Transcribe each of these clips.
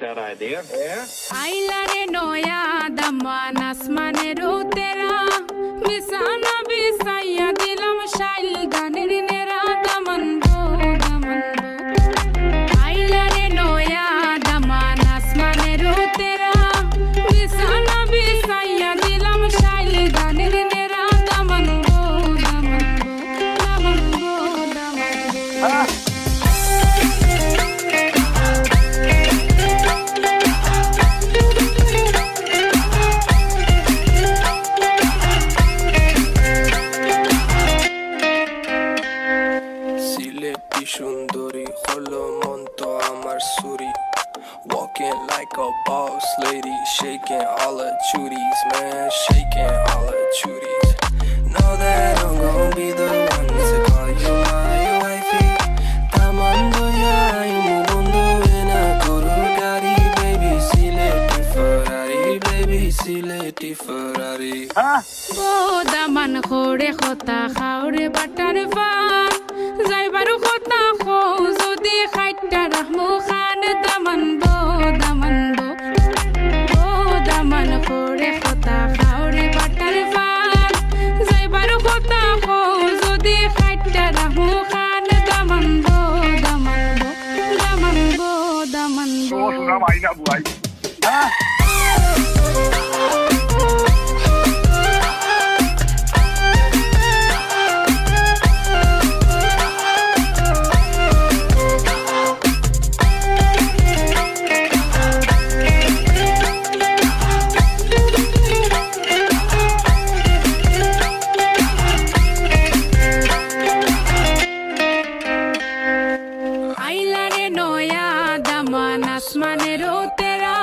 like that idea. Yeah? I love it, asmane yeah, the man dilam shail ganir nera daman do daman bisaya dilam shail ganir nera daman. Ah! Walking like a boss lady, shaking all her chuties, man, shaking all her chuties. Know that I'm gonna be the one to call you my wifey. Baby, Ferrari, baby, Ferrari. O Daman খোরে খতা খাওরে butter fun যাইবারু খতা খো যদি খাইটা রাহমু খান দামান দামান আসমানের তেরা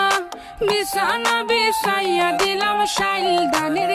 বিছানা বিছাইয়া দিলাম শাইল দানের